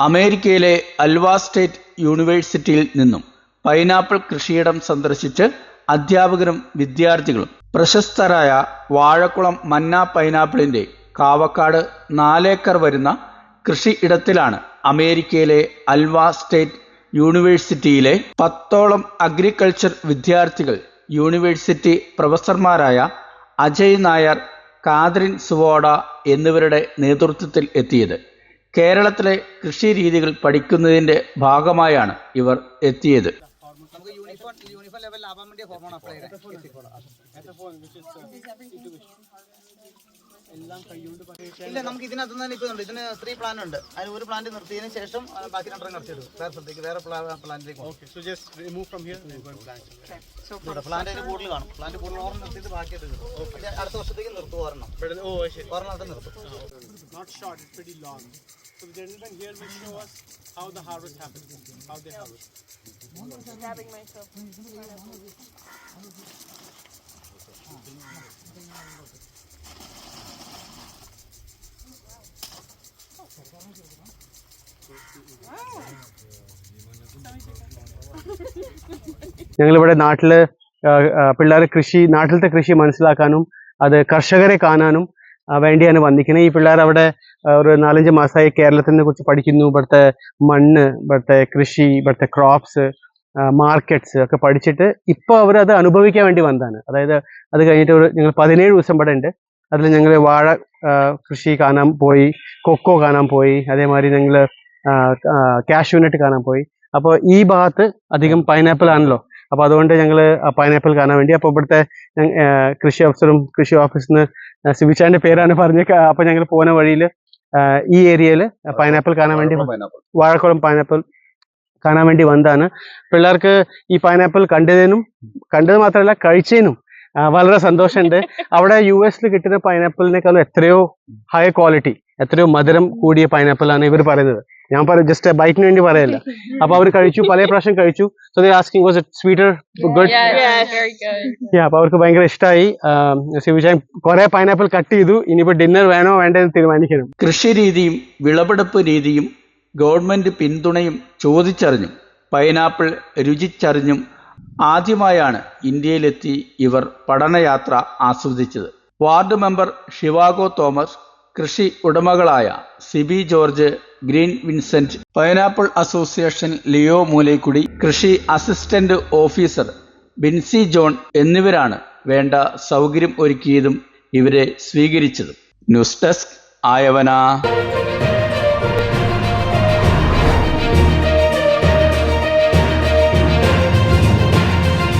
അമേരിക്കയിലെ അൽവാ സ്റ്റേറ്റ് യൂണിവേഴ്സിറ്റിയിൽ നിന്നും പൈനാപ്പിൾ കൃഷിയിടം സന്ദർശിച്ച് അധ്യാപകരും വിദ്യാർത്ഥികളും പ്രശസ്തരായ വാഴക്കുളം മന്ന പൈനാപ്പിളിന്റെ കാവക്കാട് നാലേക്കർ വരുന്ന കൃഷി കൃഷിയിടത്തിലാണ് അമേരിക്കയിലെ അൽവാ സ്റ്റേറ്റ് യൂണിവേഴ്സിറ്റിയിലെ പത്തോളം അഗ്രികൾച്ചർ വിദ്യാർത്ഥികൾ യൂണിവേഴ്സിറ്റി പ്രൊഫസർമാരായ അജയ് നായർ കാദ്രിൻ സുവോഡ എന്നിവരുടെ നേതൃത്വത്തിൽ എത്തിയത്. കേരളത്തിലെ കൃഷി രീതികൾ പഠിക്കുന്നതിന്റെ ഭാഗമായാണ് ഇവർ എത്തിയത്. ഇല്ല നമുക്ക് ഇതിനകത്ത് തന്നെ ഇപ്പൊ ഉണ്ട് ഇതിന് ത്രീ പ്ലാൻ ഉണ്ട്. അതിന് ഒരു പ്ലാന്റ് നിർത്തിയതിന് ശേഷം ബാക്കി രണ്ടെണ്ണം നിർത്തിയിടും വേറെ സ്ഥലത്തേക്ക് വേറെ പ്ലാന്റിലേക്ക് Okay, so just remove from here and then go and plant. Plant അതിന് കൂടുതൽ കാണും. പ്ലാന്റ് കൂടുതൽ ഓർമ്മ നിർത്തിയിട്ട് ബാക്കി എടുക്കും അടുത്ത വർഷത്തേക്ക് നിർത്തും ഒരെണ്ണം. Oh, I നിർത്തും. So the gentleman here will show us how the harvest happens, how they harvest. stabbing myself. ഞങ്ങളിവിടെ നാട്ടിൽ പിള്ളേർ കൃഷി നാട്ടിലത്തെ കൃഷി മനസ്സിലാക്കാനും അത് കർഷകരെ കാണാനും വേണ്ടിയാണ് വന്നിരിക്കുന്നത്. ഈ പിള്ളേർ അവിടെ ഒരു നാലഞ്ച് മാസമായി കേരളത്തിനെ കുറിച്ച് പഠിക്കുന്നു. ഇവിടുത്തെ മണ്ണ് ഇവിടുത്തെ കൃഷി ഇവിടുത്തെ ക്രോപ്സ് മാർക്കറ്റ്സ് ഒക്കെ പഠിച്ചിട്ട് ഇപ്പോൾ അവർ അത് അനുഭവിക്കാൻ വേണ്ടി വന്നതാണ്. അതായത് അത് കഴിഞ്ഞിട്ട് ഒരു ഞങ്ങൾ പതിനേഴ് ദിവസം ഇവിടെ ഉണ്ട്. അതിൽ ഞങ്ങൾ വാഴ കൃഷി കാണാൻ പോയി കൊക്കോ കാണാൻ പോയി അതേമാതിരി ഞങ്ങൾ കാഷ്യൂനട്ട് കാണാൻ പോയി. അപ്പോൾ ഈ ഭാഗത്ത് അധികം പൈനാപ്പിൾ ആണല്ലോ. അപ്പോൾ അതുകൊണ്ട് ഞങ്ങൾ പൈനാപ്പിൾ കാണാൻ വേണ്ടി. അപ്പോൾ ഇവിടുത്തെ കൃഷി ഓഫീസറും കൃഷി ഓഫീസിൽ നിന്ന് സിബിച്ചാന്റെ പേരാണ് പറഞ്ഞ അപ്പോൾ ഞങ്ങൾ പോകുന്ന വഴിയിൽ ഈ ഏരിയയിൽ പൈനാപ്പിൾ കാണാൻ വേണ്ടി വാഴക്കുളം പൈനാപ്പിൾ കാണാൻ വേണ്ടി വന്നതാണ്. പിള്ളേർക്ക് ഈ പൈനാപ്പിൾ കണ്ടതിനും കണ്ടത് മാത്രമല്ല കഴിച്ചതിനും വളരെ സന്തോഷമുണ്ട്. അവിടെ യു എസിൽ കിട്ടുന്ന പൈനാപ്പിളിനേക്കാളും എത്രയോ ഹൈ ക്വാളിറ്റി എത്രയോ മധുരം കൂടിയ പൈനാപ്പിൾ ആണ് ഇവർ പറയുന്നത്. ഞാൻ പറയും ജസ്റ്റ് ബൈക്കിന് വേണ്ടി പറയല്ല. അപ്പൊ അവർ കഴിച്ചു പല പ്രാവശ്യം കഴിച്ചു. So they asking was it sweeter good. അപ്പൊ അവർക്ക് ഭയങ്കര ഇഷ്ടമായി ശിവചാൻ കുറെ പൈനാപ്പിൾ കട്ട് ചെയ്തു. ഇനിയിപ്പോ ഡിന്നർ വേണോ വേണ്ടെന്ന് തീരുമാനിക്കണം കൃഷി രീതിയും വിളവെടുപ്പ് രീതിയും ഗവൺമെന്റ് പിന്തുണയും ചോദിച്ചറിഞ്ഞും പൈനാപ്പിൾ രുചിച്ചറിഞ്ഞും ആദ്യമായാണ് ഇന്ത്യയിലെത്തി ഇവർ പഠനയാത്ര ആസ്വദിച്ചത്. വാർഡ് മെമ്പർ ഷിവാഗോ തോമസ് കൃഷി ഉടമകളായ Sibi George green Vincent pineapple association Leo Moolekudy കൃഷി അസിസ്റ്റന്റ് ഓഫീസർ ബിൻസി ജോൺ എന്നിവരാണ് വേണ്ട സൗകര്യം ഒരുക്കിയതും ഇവരെ സ്വീകരിച്ചതും. News desk Ayavana.